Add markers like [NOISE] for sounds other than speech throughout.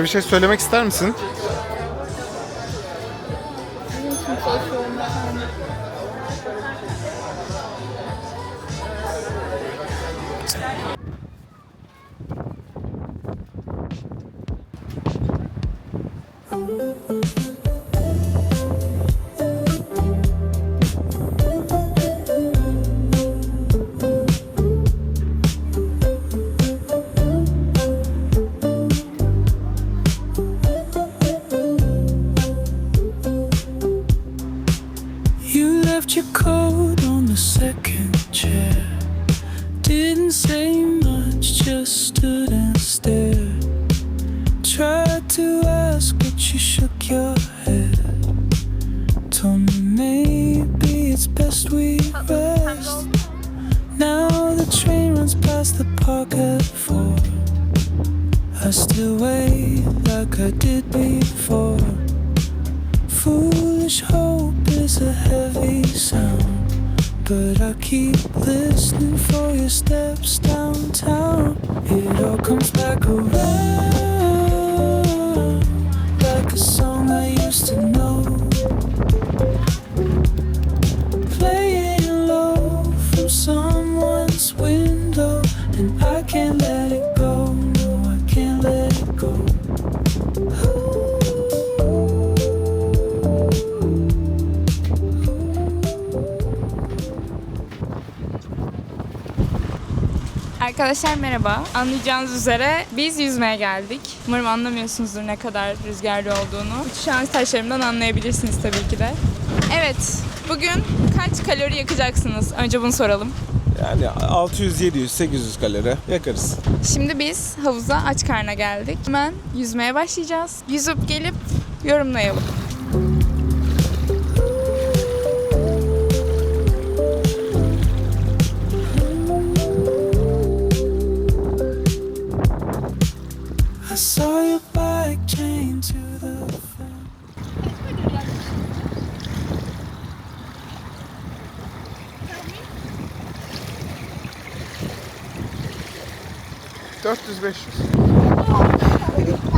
Bize bir şey söylemek ister misin? Left your coat on the second chair. Didn't say much, just stood and stared. Tried to ask, but you shook your head. Told me maybe it's best we rest. Now the train runs past the park at four. I still wait like I did before. Foolish hope is a heavy sound. But I keep listening for your steps downtown. It all comes back around like a song I used to know. Arkadaşlar merhaba. Anlayacağınız üzere biz yüzmeye geldik. Umarım anlamıyorsunuzdur ne kadar rüzgarlı olduğunu. Şu an taşlarımdan anlayabilirsiniz tabii ki de. Evet, bugün kaç kalori yakacaksınız? Önce bunu soralım. Yani 600, 700, 800 kalori yakarız. Şimdi biz havuza aç karna geldik. Hemen yüzmeye başlayacağız. Yüzüp gelip yorumlayalım. saw your bike chained to the fence. Dört yüz beş yüz.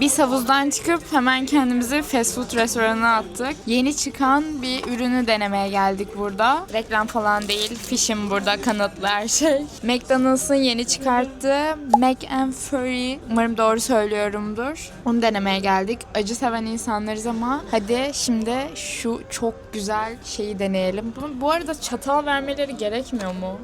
Biz havuzdan çıkıp hemen kendimizi fast food restoranına attık. Yeni çıkan bir ürünü denemeye geldik burada. Reklam falan değil. Fish'im burada kanıtlı her [LAUGHS] şey. McDonald's'ın yeni çıkarttığı Mac and Furry. Umarım doğru söylüyorumdur. Onu denemeye geldik. Acı seven insanlarız ama hadi şimdi şu çok güzel şeyi deneyelim. Bunu bu arada çatal vermeleri gerekmiyor mu?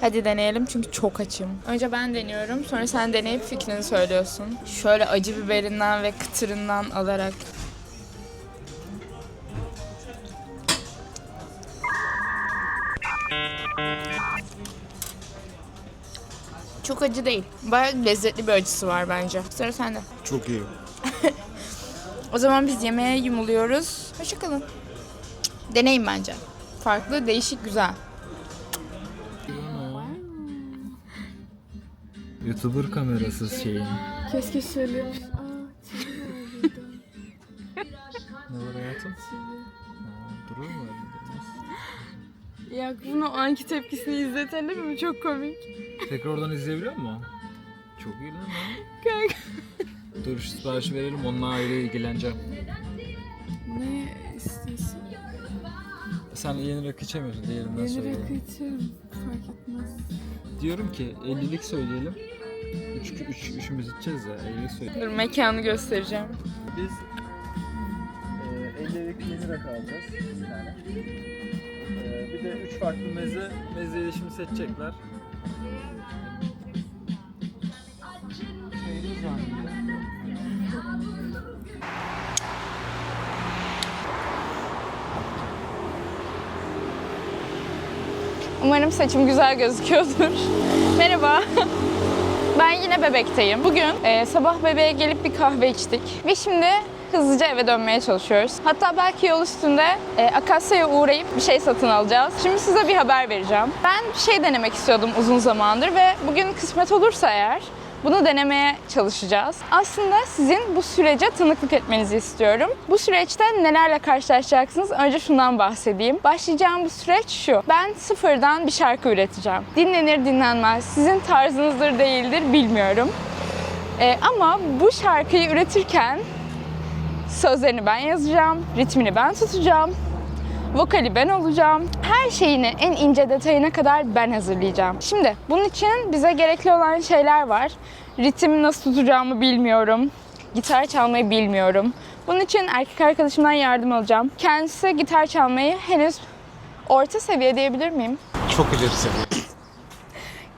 Hadi deneyelim çünkü çok açım. Önce ben deniyorum sonra sen deneyip fikrini söylüyorsun. Şöyle acı biberinden ve kıtırından alarak. Çok acı değil. Bayağı lezzetli bir acısı var bence. Sıra sende. Çok iyi. [LAUGHS] O zaman biz yemeğe yumuluyoruz. Hoşçakalın. Deneyin bence. Farklı, değişik, güzel. YouTuber kamerasız şeyin. Keşke söylüyormuş. Ne var hayatım? Aa, durur mu öyle? Ya bunu o anki tepkisini izleten değil mi? Çok komik. Tekrardan izleyebiliyor musun? Çok iyi lan. Kanka. Dur şu siparişi verelim onunla ayrı ilgileneceğim. Ne istiyorsun? Sen yeni rakı içemiyorsun diğerinden Yeni rakı içerim. Fark etmez. Diyorum ki 50'lik söyleyelim. Üç, üç, üçümüz içeceğiz ya 50'lik söyleyelim. Dur mekanı göstereceğim. Biz e, 50'lik yeni rakı alacağız bir tane. E, bir de 3 farklı meze. Mezeyi şimdi seçecekler. Umarım saçım güzel gözüküyordur. [LAUGHS] Merhaba. [LAUGHS] Ben yine bebekteyim. Bugün e, sabah bebeğe gelip bir kahve içtik. Ve şimdi hızlıca eve dönmeye çalışıyoruz. Hatta belki yol üstünde e, Akasya'ya uğrayıp bir şey satın alacağız. Şimdi size bir haber vereceğim. Ben şey denemek istiyordum uzun zamandır ve bugün kısmet olursa eğer Bunu denemeye çalışacağız. Aslında sizin bu sürece tanıklık etmenizi istiyorum. Bu süreçte nelerle karşılaşacaksınız? Önce şundan bahsedeyim. Başlayacağım bu süreç şu. Ben sıfırdan bir şarkı üreteceğim. Dinlenir dinlenmez. Sizin tarzınızdır değildir bilmiyorum. Ee, ama bu şarkıyı üretirken sözlerini ben yazacağım, ritmini ben tutacağım, vokali ben olacağım. Her şeyini en ince detayına kadar ben hazırlayacağım. Şimdi bunun için bize gerekli olan şeyler var. Ritmi nasıl tutacağımı bilmiyorum. Gitar çalmayı bilmiyorum. Bunun için erkek arkadaşımdan yardım alacağım. Kendisi gitar çalmayı henüz orta seviye diyebilir miyim? Çok ileri seviye. [LAUGHS]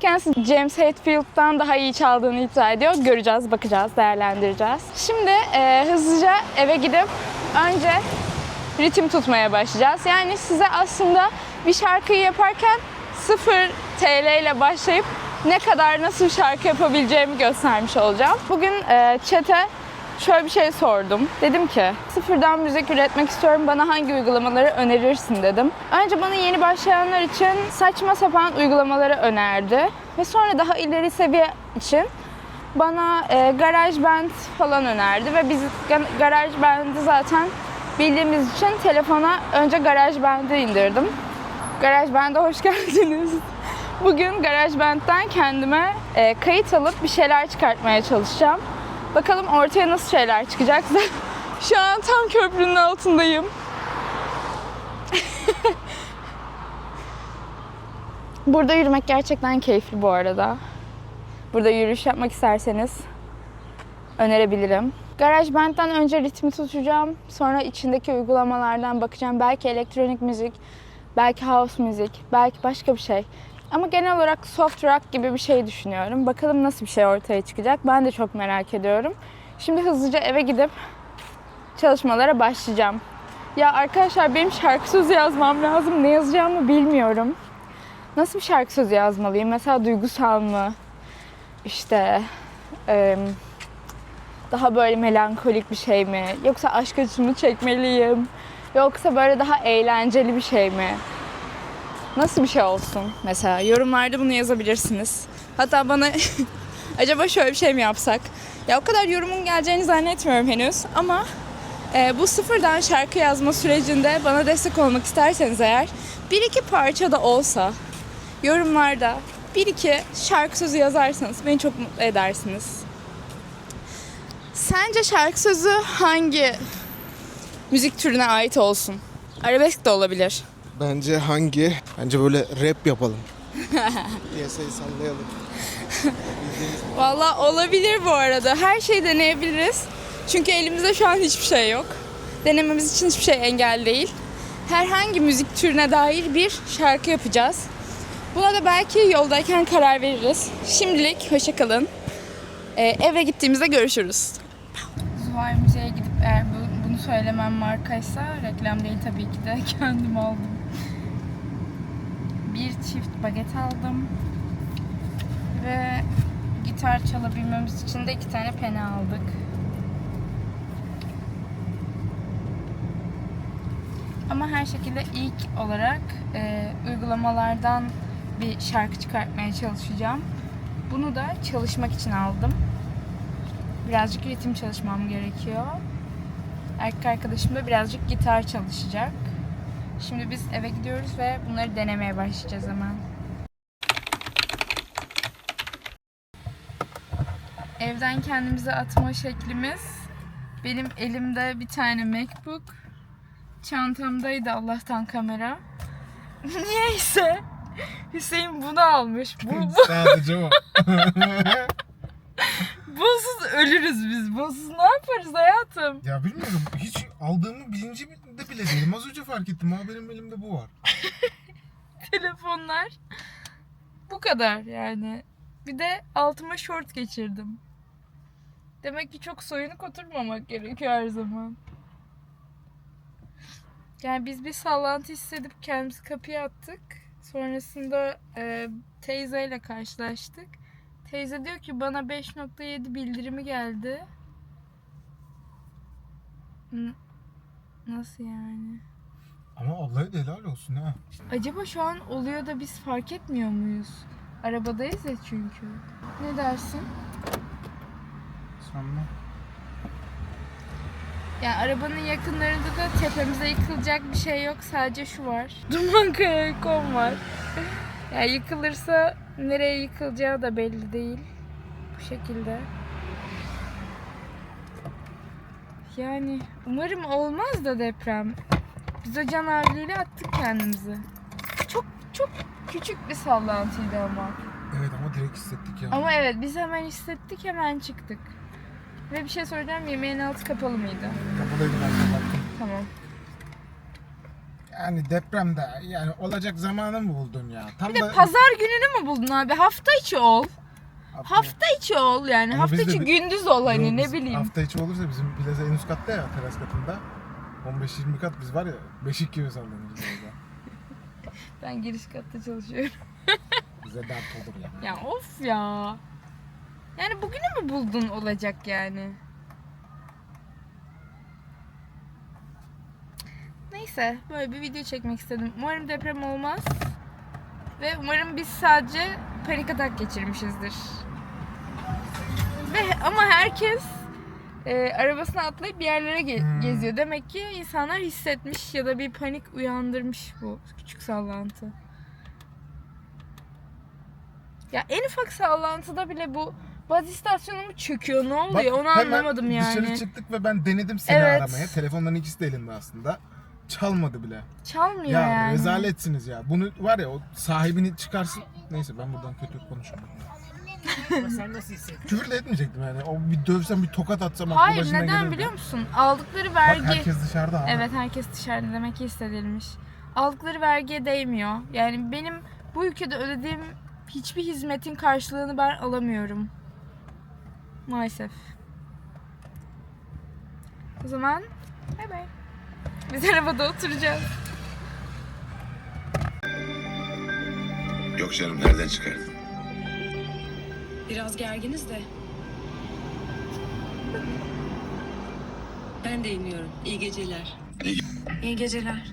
Kendisi James Hetfield'dan daha iyi çaldığını iddia ediyor. Göreceğiz, bakacağız, değerlendireceğiz. Şimdi e, hızlıca eve gidip önce ritim tutmaya başlayacağız. Yani size aslında bir şarkıyı yaparken 0 TL ile başlayıp ne kadar nasıl şarkı yapabileceğimi göstermiş olacağım. Bugün e, chat'e şöyle bir şey sordum. Dedim ki sıfırdan müzik üretmek istiyorum bana hangi uygulamaları önerirsin dedim. Önce bana yeni başlayanlar için saçma sapan uygulamaları önerdi. Ve sonra daha ileri seviye için bana e, GarageBand falan önerdi ve biz Ga- GarageBand'i zaten bildiğimiz için telefona önce GarageBand'i indirdim. GarageBand'e hoş [LAUGHS] geldiniz. Bugün GarageBand'den kendime e, kayıt alıp bir şeyler çıkartmaya çalışacağım. Bakalım ortaya nasıl şeyler çıkacak. [LAUGHS] Şu an tam köprünün altındayım. [LAUGHS] Burada yürümek gerçekten keyifli bu arada. Burada yürüyüş yapmak isterseniz önerebilirim. GarageBand'den önce ritmi tutacağım. Sonra içindeki uygulamalardan bakacağım. Belki elektronik müzik, belki house müzik, belki başka bir şey. Ama genel olarak soft rock gibi bir şey düşünüyorum. Bakalım nasıl bir şey ortaya çıkacak. Ben de çok merak ediyorum. Şimdi hızlıca eve gidip çalışmalara başlayacağım. Ya arkadaşlar benim şarkı sözü yazmam lazım. Ne yazacağımı bilmiyorum. Nasıl bir şarkı sözü yazmalıyım? Mesela duygusal mı? İşte em, daha böyle melankolik bir şey mi? Yoksa aşk acımı çekmeliyim? Yoksa böyle daha eğlenceli bir şey mi? Nasıl bir şey olsun mesela? Yorumlarda bunu yazabilirsiniz. Hatta bana [LAUGHS] acaba şöyle bir şey mi yapsak? Ya o kadar yorumun geleceğini zannetmiyorum henüz ama e, bu sıfırdan şarkı yazma sürecinde bana destek olmak isterseniz eğer bir iki parça da olsa yorumlarda bir iki şarkı sözü yazarsanız beni çok mutlu edersiniz. Sence şarkı sözü hangi müzik türüne ait olsun? Arabesk de olabilir. Bence hangi? Bence böyle rap yapalım. [LAUGHS] Piyasayı sallayalım. [LAUGHS] Valla olabilir bu arada. Her şeyi deneyebiliriz. Çünkü elimizde şu an hiçbir şey yok. Denememiz için hiçbir şey engel değil. Herhangi müzik türüne dair bir şarkı yapacağız. Buna da belki yoldayken karar veririz. Şimdilik hoşçakalın. Ee, eve gittiğimizde görüşürüz. Zuhal Müze'ye gidip eğer bu, bunu söylemem markaysa reklam değil tabii ki de [LAUGHS] kendim aldım. Bir çift baget aldım. Ve gitar çalabilmemiz için de iki tane pene aldık. Ama her şekilde ilk olarak e, uygulamalardan bir şarkı çıkartmaya çalışacağım. Bunu da çalışmak için aldım. Birazcık ritim çalışmam gerekiyor. Erkek arkadaşım da birazcık gitar çalışacak. Şimdi biz eve gidiyoruz ve bunları denemeye başlayacağız hemen. Evden kendimize atma şeklimiz. Benim elimde bir tane MacBook. Çantamdaydı Allah'tan kamera. [LAUGHS] Niyeyse Hüseyin bunu almış. Bu, bu, Sadece o. [LAUGHS] bunsuz ölürüz biz. Bunsuz ne yaparız hayatım? Ya bilmiyorum hiç aldığımı bilinci de bile değilim. Az önce fark ettim. Ha benim elimde bu var. [LAUGHS] Telefonlar. Bu kadar yani. Bir de altıma şort geçirdim. Demek ki çok soyunuk oturmamak gerekiyor her zaman. Yani biz bir sallantı hissedip kendimizi kapıya attık. Sonrasında e, teyzeyle karşılaştık. Teyze diyor ki bana 5.7 bildirimi geldi. N- Nasıl yani? Ama Allah'a da helal olsun ha. Acaba şu an oluyor da biz fark etmiyor muyuz? Arabadayız ya çünkü. Ne dersin? Sonra Yani arabanın yakınlarında da tepemize yıkılacak bir şey yok. Sadece şu var. [LAUGHS] Duman kayakon var. [LAUGHS] Yani yıkılırsa nereye yıkılacağı da belli değil. Bu şekilde. Yani umarım olmaz da deprem. Biz o can havliyle attık kendimizi. Çok çok küçük bir sallantıydı ama. evet ama direkt hissettik ya. Ama evet biz hemen hissettik hemen çıktık. Ve bir şey soracağım yemeğin altı kapalı mıydı? Kapalıydı ben. Yani depremde yani olacak zamanı mı buldun ya? Tam Bir de pazar gününü mü buldun abi? Hafta içi ol. Hafta içi ol yani. Ama hafta biz de içi bir- gündüz ol hani Yok, ne bileyim. Hafta içi olursa bizim plaza en üst katta ya teras katında. 15-20 kat biz var ya beşik gibi sallanırız orada. [LAUGHS] Ben giriş katta çalışıyorum. [LAUGHS] Bize dert olur ya. Ya of ya. Yani bugünü mü buldun olacak yani? Neyse böyle bir video çekmek istedim. Umarım deprem olmaz. Ve umarım biz sadece panik atak geçirmişizdir. Ve ama herkes e, arabasına atlayıp bir yerlere ge- Hmm. geziyor. Demek ki insanlar hissetmiş ya da bir panik uyandırmış bu küçük sallantı. Ya en ufak sallantıda bile bu baz istasyonu mu çöküyor? Ne oluyor? Bak, Onu hemen anlamadım yani. Dışarı çıktık ve ben denedim seni Evet. aramaya. Telefonların ikisi de elimde aslında. Çalmadı bile. Çalmıyor Ya yani. rezaletsiniz ya. Bunu var ya o sahibini çıkarsın. Neyse ben buradan kötü konuşmam. Sen nasıl hissettin? Küfür de etmeyecektim yani. O bir dövsem bir tokat atsam aklı Hayır başına neden gelirdi. biliyor musun? Aldıkları Bak vergi... herkes dışarıda abi. Evet herkes dışarıda demek ki hissedilmiş. Aldıkları vergiye değmiyor. Yani benim bu ülkede ödediğim hiçbir hizmetin karşılığını ben alamıyorum. Maalesef. O zaman bay bay. Biz arabada oturacağız. Yok canım nereden çıkardın? Biraz gerginiz de. Ben de iniyorum. İyi geceler. İyi- İyi geceler.